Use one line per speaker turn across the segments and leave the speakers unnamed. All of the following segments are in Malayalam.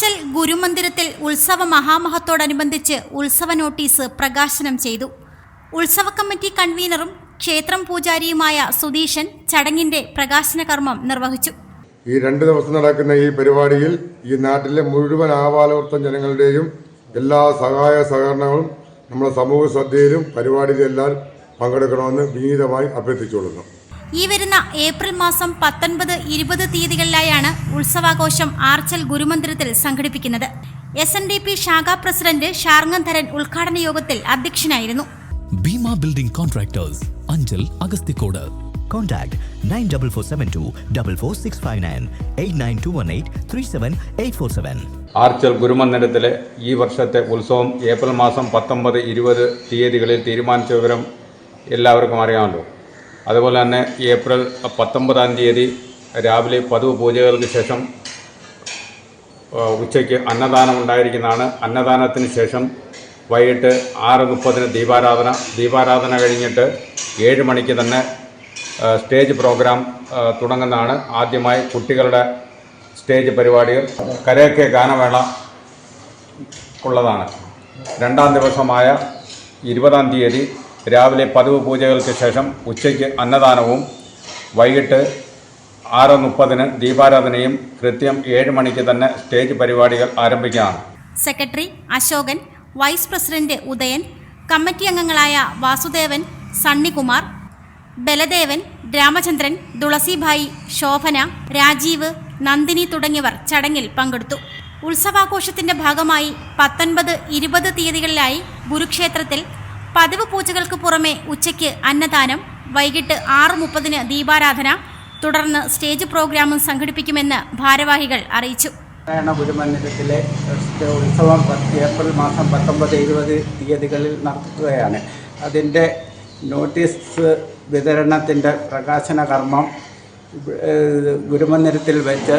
ആർച്ചൽ ഗുരുമന്ദിരത്തിൽ ഉത്സവ മഹാമഹത്തോടനുബന്ധിച്ച് ഉത്സവ നോട്ടീസ് പ്രകാശനം ചെയ്തു. ഉത്സവ കമ്മിറ്റി കൺവീനറും ക്ഷേത്രം പൂജാരിയുമായ സുധീഷൻ ചടങ്ങിന്റെ പ്രകാശന കർമ്മം നിർവഹിച്ചു.
ഈ രണ്ട് ദിവസം നടക്കുന്ന ഈ പരിപാടിയിൽ ഈ നാട്ടിലെ മുഴുവൻ ആവാലവൃത്തം ജനങ്ങളുടെയും എല്ലാ സഹായ സഹകരണങ്ങളും നമ്മുടെ സമൂഹ ശ്രദ്ധയിലും പരിപാടിയിലെല്ലാം പങ്കെടുക്കണമെന്ന് വിനീതമായി അഭ്യർത്ഥിച്ചുകൊള്ളുന്നു.
ഈ വരുന്ന ഏപ്രിൽ മാസം പത്തൊൻപത് ഇരുപത് തീയതികളിലായാണ് ഉത്സവാഘോഷം ആർച്ചൽ ഗുരുമന്ദിരത്തിൽ സംഘടിപ്പിക്കുന്നത്. എസ് എൻ ഡി പി ശാഖാ പ്രസിഡന്റ് ഷാർങ്ങന്ധരൻ ഉദ്ഘാടന യോഗത്തിൽ അധ്യക്ഷനായിരുന്നു.
Bhima building contractors Anchal Agasthikode.
Contact 94472 44659 89218 37847.
Archal ഗുരുമന്ദിരത്തിലെ ഈ വർഷത്തെ ഉത്സവം ഏപ്രിൽ മാസം പത്തൊമ്പത് ഇരുപത് തീയതികളിൽ തീരുമാനിച്ച വിവരം എല്ലാവർക്കും അറിയാമല്ലോ. അതുപോലെ തന്നെ ഏപ്രിൽ പത്തൊമ്പതാം തീയതി രാവിലെ പതിവ് പൂജകൾക്ക് ശേഷം ഉച്ചയ്ക്ക് അന്നദാനം ഉണ്ടായിരിക്കുന്നതാണ്. അന്നദാനത്തിന് ശേഷം വൈകിട്ട് ആറ് മുപ്പതിന് ദീപാരാധന. ദീപാരാധന കഴിഞ്ഞിട്ട് ഏഴ് മണിക്ക് തന്നെ സ്റ്റേജ് പ്രോഗ്രാം തുടങ്ങുന്നതാണ്. ആദ്യമായി കുട്ടികളുടെ സ്റ്റേജ് പരിപാടികൾ കരയൊക്കെ ഗാനമേള ഉള്ളതാണ്. രണ്ടാം ദിവസമായ ഇരുപതാം തീയതി രാവിലെ പതിവ് പൂജകൾക്ക് ശേഷം ഉച്ചയ്ക്ക് അന്നദാനവും വൈകിട്ട് ആറ് മുപ്പതിന് ദീപാരാധനയും കൃത്യം ഏഴ് മണിക്ക് തന്നെ സ്റ്റേജ് പരിപാടികൾ ആരംഭിക്കുകയാണ്.
Secretary Ashokan vice president Udayan committee അംഗങ്ങളായ വാസുദേവൻ സണ്ണികുമാർ ബലദേവൻ രാമചന്ദ്രൻ തുളസിഭായി ശോഭന രാജീവ് നന്ദിനി തുടങ്ങിയവർ ചടങ്ങിൽ പങ്കെടുത്തു. ഉത്സവാഘോഷത്തിന്റെ ഭാഗമായി പത്തൊൻപത് ഇരുപത് തീയതികളിലായി ഗുരുക്ഷേത്രത്തിൽ പതിവ് പൂജകൾക്ക് പുറമെ ഉച്ചയ്ക്ക് അന്നദാനം വൈകിട്ട് ആറ് മുപ്പതിന് ദീപാരാധന തുടർന്ന് സ്റ്റേജ് പ്രോഗ്രാമും സംഘടിപ്പിക്കുമെന്ന് ഭാരവാഹികൾ അറിയിച്ചു.
നാരായണ ഗുരുമന്ദിരത്തിലെ ഉത്സ- ഉത്സവം ഏപ്രിൽ മാസം പത്തൊമ്പത് ഇരുപത് തീയതികളിൽ നടത്തുകയാണ് അതിന്റെ നോട്ടീസ് വിതരണത്തിന്റെ പ്രകാശന കർമ്മം ഗുരുമന്ദിരത്തിൽ വെച്ച്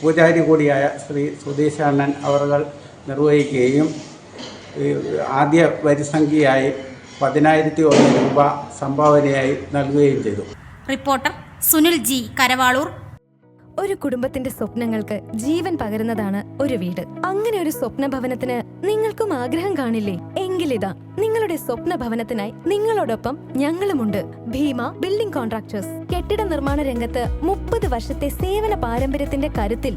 പൂജാരി കൂടിയായ ശ്രീ സുധീശാണൻ അവർ നിർവഹിക്കുകയും ആദ്യ വരിസംഖ്യയായി പതിനായിരത്തി ഒന്ന് രൂപ സംഭാവനയായി നൽകുകയും ചെയ്തു.
Reporter Sunil G Karavaloor.
ഒരു കുടുംബത്തിന്റെ സ്വപ്നങ്ങൾക്ക് ജീവൻ പകരുന്നതാണ് ഒരു വീട്. അങ്ങനെ ഒരു സ്വപ്ന ഭവനത്തിന് നിങ്ങൾക്കും ആഗ്രഹം കാണില്ലേ? എങ്കിലിതാ നിങ്ങളുടെ സ്വപ്ന ഭവനത്തിനായി നിങ്ങളോടൊപ്പം ഞങ്ങളുമുണ്ട്. Bhima building contractors. കെട്ടിട നിർമ്മാണ രംഗത്ത് മുപ്പത് വർഷത്തെ സേവന പാരമ്പര്യത്തിന്റെ കരുത്തിൽ